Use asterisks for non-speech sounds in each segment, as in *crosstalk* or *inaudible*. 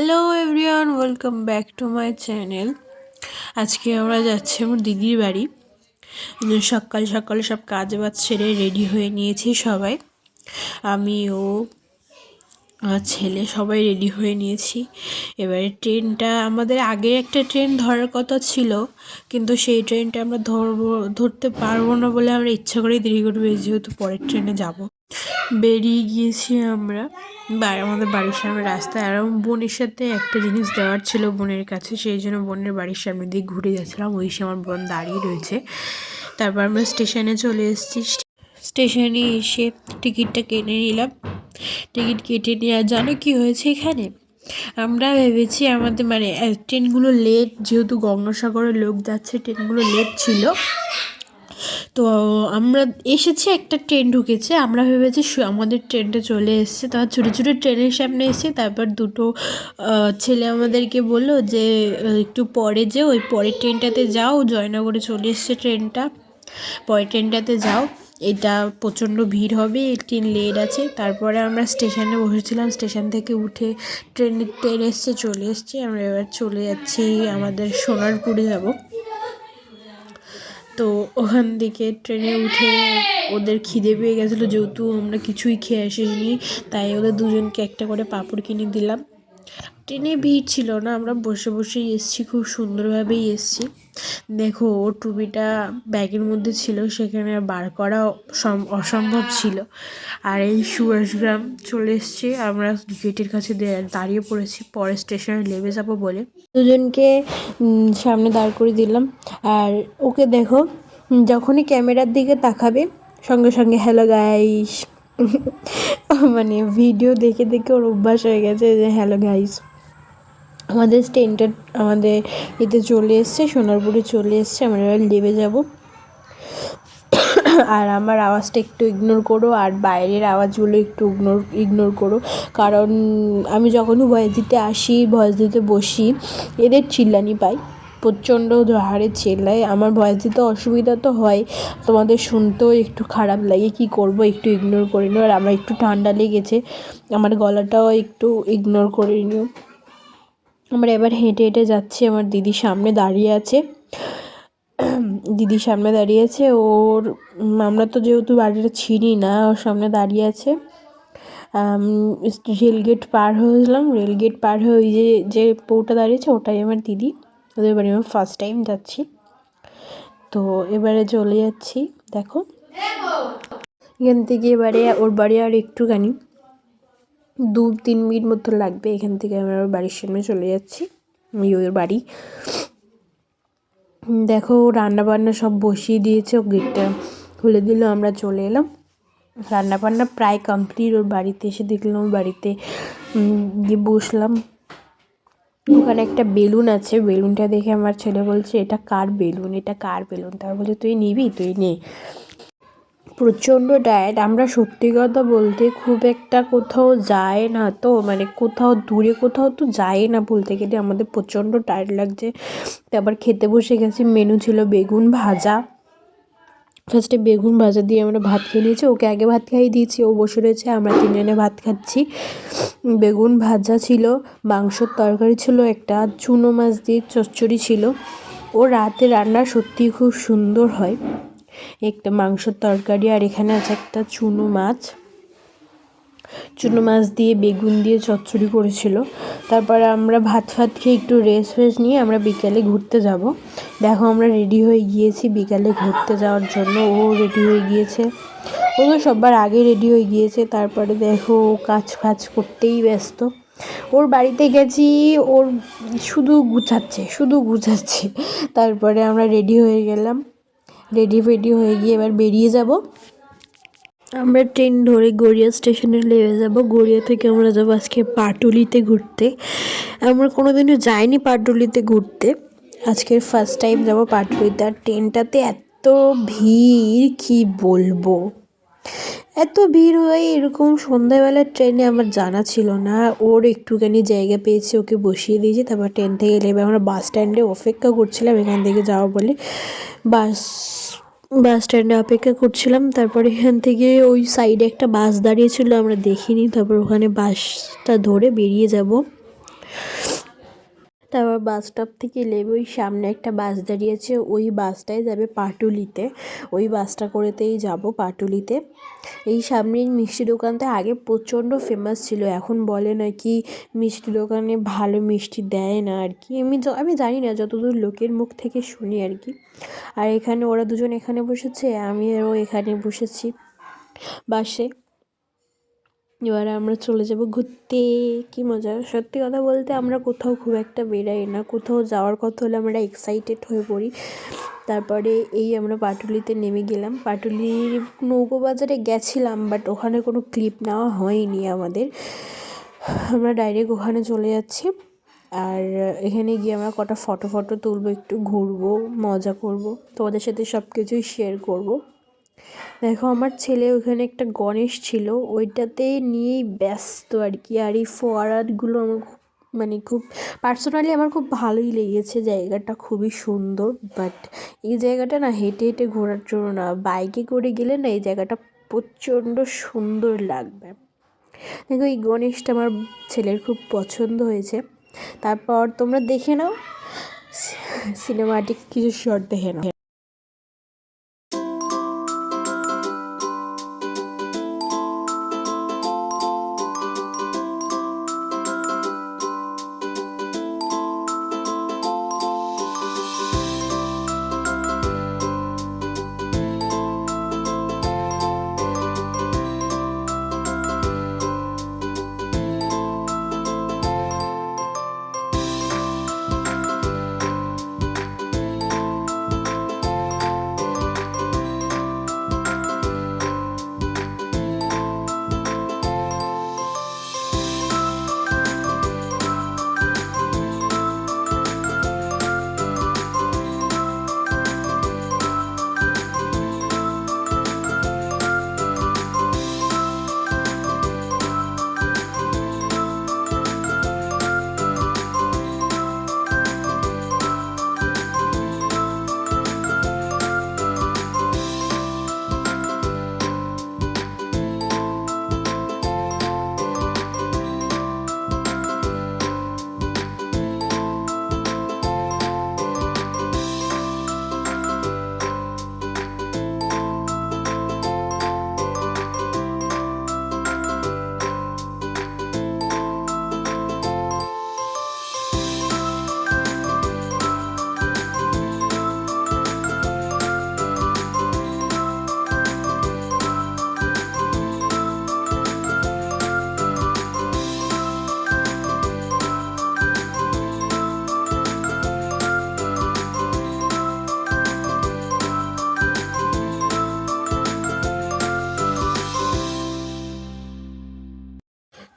Hello everyone welcome back to my channel আজকে আমরা যাচ্ছি আমার দিদির বাড়ি। সকাল সকাল সব কাজ বাজ ছেড়ে রেডি হয়ে নিয়েছি সবাই। আমি, ও ছেলে সবাই রেডি হয়ে নিয়েছি। এবারে ট্রেনটা আমাদের আগে একটা ট্রেন ধরার কথা ছিল, কিন্তু সেই ট্রেনটা আমরা ধরবো, ধরতে পারব না বলে আমরা ইচ্ছা করেই দেরি করবে যেহেতু পরের ট্রেনে যাব। বেরিয়ে গিয়েছি আমরা। আমাদের বাড়ির সামনে রাস্তায়। আর বোনের সাথে একটা জিনিস দেওয়ার ছিল বোনের কাছে, সেই জন্য বোনের বাড়ির সামনে দিয়ে ঘুরে যাচ্ছিলাম। ওই সে আমার বোন দাঁড়িয়ে রয়েছে। তারপর আমরা স্টেশনে চলে এসেছি। স্টেশনে এসে টিকিটটা কেটে নিলাম। টিকিট কেটে আর জানো কি হয়েছে এখানে? আমরা ভেবেছি আমাদের মানে ট্রেনগুলো লেট যেহেতু গঙ্গাসাগরের লোক যাচ্ছে, ট্রেনগুলো লেট ছিল। তো আমরা এসেছি, একটা ট্রেন ঢুকেছে। আমরা ভেবেছি আমাদের ট্রেনটা চলে এসেছে। তারপর ছোটো ছোটো ট্রেনের সামনে এসে তারপর দুটো ছেলে আমাদেরকে বলল যে একটু পরে যে ওই পরের ট্রেনটাতে যাও। জয়নগরে চলে এসছে ট্রেনটা পরের ট্রেনটাতে যাও। এটা প্রচণ্ড ভিড় হবে ট্রেন লেট আছে। তারপরে আমরা স্টেশনে বসেছিলাম। স্টেশন থেকে উঠে ট্রেন ট্রেন এসছে, চলে এসছে। আমরা এবার চলে যাচ্ছি আমাদের সোনারপুরে যাব। তো ওখান থেকে ট্রেনে উঠে ওদের খিদে পেয়ে গেছিল, যেহেতু আমরা কিছুই খেয়ে আসিনি, তাই ওদের দুজনকে একটা করে পাঁপড় কিনে দিলাম। ট্রেনে ভিড় ছিল না আমরা বসে বসেই এসছি খুব সুন্দরভাবেই এসছি। দেখো ওর টুপিটা ব্যাগের মধ্যে ছিল সেখানে বার করা সম- অসম্ভব ছিল। আর এই সুভাষগ্রাম চলে এসছি আমরা গেটের কাছে দাঁড়িয়ে পড়েছি পরে স্টেশনে নেমে যাব বলে। দুজনকে সামনে দাঁড় করে দিলাম। আর ওকে দেখো যখনই ক্যামেরার দিকে তাকাবে সঙ্গে সঙ্গে হ্যালো গাইস *laughs* মানে ভিডিও দেখে দেখে ওর অভ্যাস হয়ে গেছে যে হ্যালো গাইস আমাদের ট্রেনটা আমাদের এতে চলে এসছে, সোনারপুরে চলে এসছে, আমরা নেমে যাব। আর আমার আওয়াজটা একটু ইগনোর করো, আর বাইরের আওয়াজগুলো একটু ইগনোর ইগনোর করো। কারণ আমি যখনই ভয়েস দিতে আসি ভয়েস দিতে বসি, এদের চিল্লানি পাই। প্রচণ্ড হারে চেল্লায়। আমার ভয়েস দিতে অসুবিধা তো হয়। তোমাদের শুনতেও একটু খারাপ লাগে, কি করব একটু ইগনোর করে নিও। আর আমার একটু ঠান্ডা লেগেছে। আমার গলাটাও একটু ইগনোর করে নিও। আমরা এবার হেঁটে হেঁটে যাচ্ছি, আমার দিদি সামনে দাঁড়িয়ে আছে। দিদি সামনে দাঁড়িয়ে আছে, ওর আমরা তো যেহেতু বাড়িটা চিনি না, ওর সামনে দাঁড়িয়ে আছে। রেলগেট পার হয়েছিলাম রেলগেট পার হয়ে ওই যে যে বউটা দাঁড়িয়েছে, ওটাই আমার দিদি। ওদের বাড়ি আমি ফার্স্ট টাইম যাচ্ছি। তো এবারে চলে যাচ্ছি, দেখো। এখান থেকে এবারে ওর বাড়ি আর একটুখানি। দু, তিন মিনিট মতো লাগবে এখান থেকে আমরা বাড়ির সামনে চলে যাচ্ছি। ওই ওর বাড়ি। দেখো রান্না বান্না সব বসিয়ে দিয়েছে, ও গেটটা খুলে দিল, আমরা চলে এলাম। রান্না বান্না প্রায় কমপ্লিট ওর বাড়িতে এসে দেখলাম, ওর বাড়িতে গিয়ে বসলাম। ওখানে একটা বেলুন আছে, বেলুনটা দেখে আমার ছেলে বলছে, এটা কার বেলুন? এটা কার বেলুন? তারপর বলছে, তুই নিবি? তুই নে। প্রচণ্ড টায়ার্ড আমরা সত্যি কথা বলতে খুব একটা কোথাও যায় না তো মানে কোথাও দূরে কোথাও তো যায় না বলতে গেলে। আমাদের প্রচণ্ড টায়ার্ড লাগছে। তারপর খেতে বসে গেছি। মেনু ছিল বেগুন ভাজা। ফার্স্টে বেগুন ভাজা দিয়ে আমরা ভাত খেয়ে নিয়েছি। ওকে আগে ভাত খাইয়ে দিয়েছি। ও বসে রয়েছে। আমরা তিনজনে ভাত খাচ্ছি। বেগুন ভাজা ছিল। মাংসর তরকারি ছিল একটা। চুনো মাছ দিয়ে চচ্চড়ি ছিল। ও রাতে রান্না সত্যিই খুব সুন্দর হয়। একটা মাংসর তরকারি, আর এখানে আছে একটা চুনো মাছ। চুনো মাছ দিয়ে বেগুন দিয়ে চচ্চড়ি করেছিল। তারপরে আমরা ভাত ফাত খেয়ে একটু রেস্ট ফেস্ট নিয়ে আমরা বিকেলে ঘুরতে যাব। দেখো আমরা রেডি হয়ে গিয়েছি বিকালে ঘুরতে যাওয়ার জন্য। ও রেডি হয়ে গিয়েছে। ও তো সবার আগে রেডি হয়ে গিয়েছে। তারপরে দেখো ও কাজ ফাজ করতেই ব্যস্ত। ওর বাড়িতে গেছি, ওর শুধু গুছাচ্ছে শুধু গুছাচ্ছে। তারপরে আমরা রেডি হয়ে গেলাম। রেডি ফেডি হয়ে গিয়ে এবার বেরিয়ে যাব। আমরা ট্রেন ধরে গড়িয়া স্টেশনে নেমে যাব। গড়িয়া থেকে আমরা যাব আজকে পাটুলিতে ঘুরতে। আমরা কোনোদিনও যাইনি পাটুলিতে ঘুরতে। আজকের ফার্স্ট টাইম যাব পাটুলিতে। আর ট্রেনটাতে এত ভিড়, কি বলব? এত ভিড় হয় এরকম সন্ধ্যাবেলার ট্রেনে আমার জানা ছিল না। ওর একটুখানি জায়গা পেয়েছে, ওকে বসিয়ে দিয়েছি, তারপর ট্রেন থেকে নেমে আমরা বাস স্ট্যান্ডে অপেক্ষা করছিলাম, এখান থেকে যাওয়া বলে। বাস বাস স্ট্যান্ডে অপেক্ষা করছিলাম, তারপর এখান থেকে ওই সাইডে একটা বাস দাঁড়িয়েছিল আমরা দেখিনি। তারপর ওখানে বাসটা ধরে বেরিয়ে যাব। তারপর বাস স্টপ থেকে নেমে ওই সামনে একটা বাস দাঁড়িয়েছে। ওই বাসটায় যাবে পাটুলিতে। ওই বাসটা করেতেই যাব পাটুলিতে। এই সামনের মিষ্টি দোকানটা আগে প্রচণ্ড ফেমাস ছিল। এখন বলে নাকি মিষ্টি দোকানে ভালো মিষ্টি দেয় না আর কি। আমি আমি জানি না, যতদূর লোকের মুখ থেকে শুনি আর কি। আর এখানে ওরা দুজন এখানে বসেছে আমি আরও এখানে বসেছি। বাসে এবারে আমরা চলে যাব ঘুরতে। কী মজা। সত্যি কথা বলতে আমরা কোথাও খুব একটা বেরাই না। কোথাও যাওয়ার কথা হলে আমরা এক্সাইটেড হয়ে পড়ি। তারপরে এই আমরা পাটুলিতে নেমে গেলাম। পাটুলির নৌকো বাজারে গেছিলাম বাট ওখানে কোনো ক্লিপ নেওয়া হয়নি আমাদের। আমরা ডাইরেক্ট ওখানে চলে যাচ্ছি। আর এখানে গিয়ে আমরা কটা ফটো ফটো তুলবো, একটু ঘুরবো, মজা করব। তোমাদের সাথে সব কিছুই শেয়ার করব। দেখো, আমার ছেলে ওখানে একটা গণেশ ছিল, ওইটাতে নিয়েই ব্যস্ত আর কি। আর এই ফোয়ারাগুলো আমার খুব মানে খুব পার্সোনালি আমার খুব ভালোই লেগেছে, জায়গাটা খুবই সুন্দর। বাট এই জায়গাটা না হেঁটে হেঁটে ঘোরার জন্য না বাইকে করে গেলে না এই জায়গাটা প্রচণ্ড সুন্দর লাগবে। দেখো, এই গণেশটা আমার ছেলের খুব পছন্দ হয়েছে। তারপর তোমরা দেখে নাও সিনেমাটিক কিছু শর্ট দেখে নাও।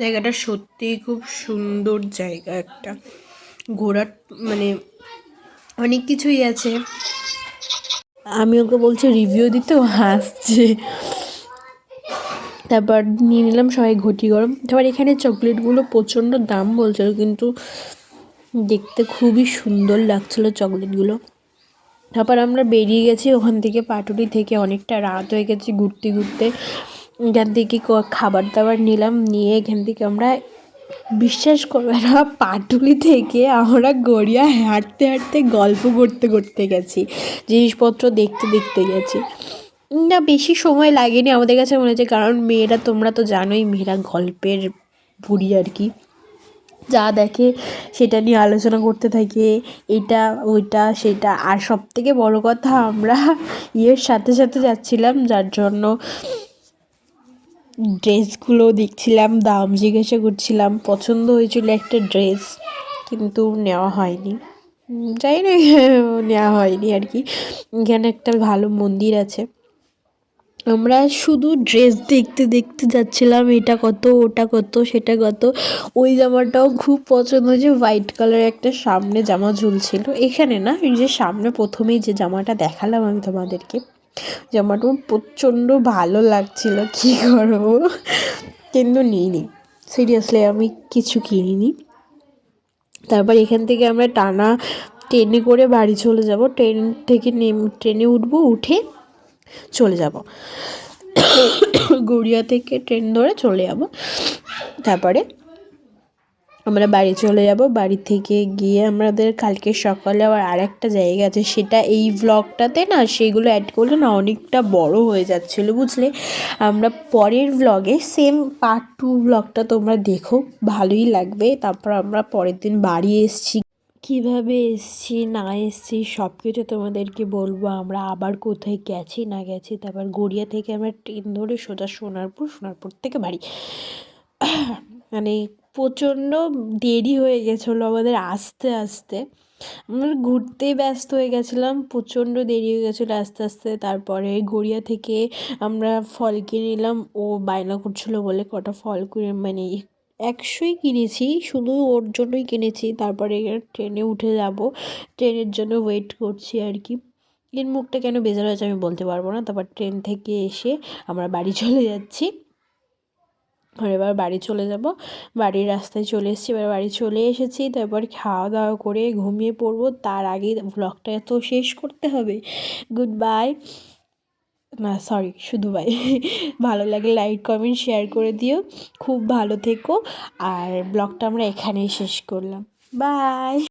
জায়গাটা সত্যিই খুব সুন্দর জায়গা একটা। ঘোরার মানে অনেক কিছুই আছে। আমি ওকে বলছি রিভিউ দিতে হাসছে তারপর নিয়ে নিলাম সবাই ঘটি গরম। তারপর এখানে চকলেটগুলো প্রচণ্ড দাম বলছিল, কিন্তু দেখতে খুবই সুন্দর লাগছিল চকলেটগুলো। তারপর আমরা বেরিয়ে গেছি ওখান থেকে পাটুলি থেকে। অনেকটা রাত হয়ে গেছে ঘুরতে ঘুরতে। এখান থেকে খাবার দাবার নিলাম, নিয়ে এখান থেকে আমরা বিশ্বাস করবে না, পাটুলি থেকে আমরা গড়িয়া হাঁটতে হাঁটতে গল্প করতে করতে গেছি, জিনিসপত্র দেখতে দেখতে গেছি। না, বেশি সময় লাগেনি আমাদের কাছে মনে হচ্ছে, কারণ মেয়েরা তোমরা তো জানোই, মেয়েরা গল্পের বুড়ি আর কি। যা দেখে সেটা নিয়ে আলোচনা করতে থাকে, এটা, ওইটা, সেটা। আর সব থেকে বড়ো কথা, আমরা ইয়ের সাথে সাথে যাচ্ছিলাম, যার জন্য ড্রেসগুলো দেখছিলাম, দাম জিজ্ঞাসা করছিলাম, পছন্দ হয়েছিল একটা ড্রেস, কিন্তু নেওয়া হয়নি। যাই না *laughs* নেওয়া হয়নি আর কি। এখানে একটা ভালো মন্দির আছে। আমরা শুধু ড্রেস দেখতে দেখতে যাচ্ছিলাম, এটা কত, ওটা কত, সেটা কত। ওই জামাটাও খুব পছন্দ হয়েছে, হোয়াইট কালার একটা সামনে জামা ঝুলছিল। এখানে না, এই যে সামনে প্রথমেই যে জামাটা দেখালাম আমি তোমাদেরকে জামাটা প্রচণ্ড ভালো লাগছিল, কী করব? কিন্তু নিইনি। সিরিয়াসলি আমি কিছু কিনিনি। তারপর এখান থেকে আমরা টানা ট্রেনে করে বাড়ি চলে যাব। ট্রেন থেকে নেম ট্রেনে উঠবো, উঠে চলে যাব। *coughs* গড়িয়া থেকে ট্রেন ধরে চলে যাব। তারপরে আমরা বাড়ি চলে যাব। বাড়ি থেকে গিয়ে আমাদের কালকে সকালে আবার আরেকটা জায়গা আছে। সেটা এই ভ্লগটাতে না সেগুলো অ্যাড করলে না অনেকটা বড় হয়ে যাচ্ছিল, বুঝলে? আমরা পরের ভ্লগে সেম পার্ট টু ব্লগটা তোমরা দেখো, ভালোই লাগবে। তারপর আমরা পরের দিন বাড়ি এসেছি। কীভাবে এসছি, না এসছি সব কিছু তোমাদেরকে বলব। আমরা আবার কোথায় গেছি, না গেছি, তারপর গড়িয়া থেকে আমরা ট্রেন ধরে সোজা সোনারপুর সোনারপুর থেকে বাড়ি। *coughs* মানে প্রচণ্ড দেরি হয়ে গেছিল আমাদের আসতে আসতে। আমরা ঘুরতেই ব্যস্ত হয়ে গেছিলাম, প্রচণ্ড দেরি হয়ে গেছিল আস্তে আস্তে। তারপরে গড়িয়া থেকে আমরা ফল কিনে নিলাম। ও বায়না করছিল বলে কটা ফল কিনে মানে একশোই কিনেছি, শুধু ওর জন্যই কিনেছি। তারপরে ট্রেনে উঠে যাব। ট্রেনের জন্য ওয়েট করছি আর কি। এর মুখটা কেন বেজার হয়েছে আমি বলতে পারব না। তারপর ট্রেন থেকে এসে আমরা বাড়ি চলে যাচ্ছি। আর এবার বাড়ি চলে যাব। বাড়ির রাস্তায় চলে এসেছি, এবার বাড়ি চলে এসেছি। তারপর খাওয়া দাওয়া করে ঘুমিয়ে পড়ব। তার আগে ব্লগটা তো শেষ করতে হবে। গুড বাই না সরি শুধু ভাই *laughs* ভালো লাগে লাইক কমেন্ট শেয়ার করে দিও। খুব ভালো থেকো। আর ব্লগটা আমরা এখানেই শেষ করলাম। বাই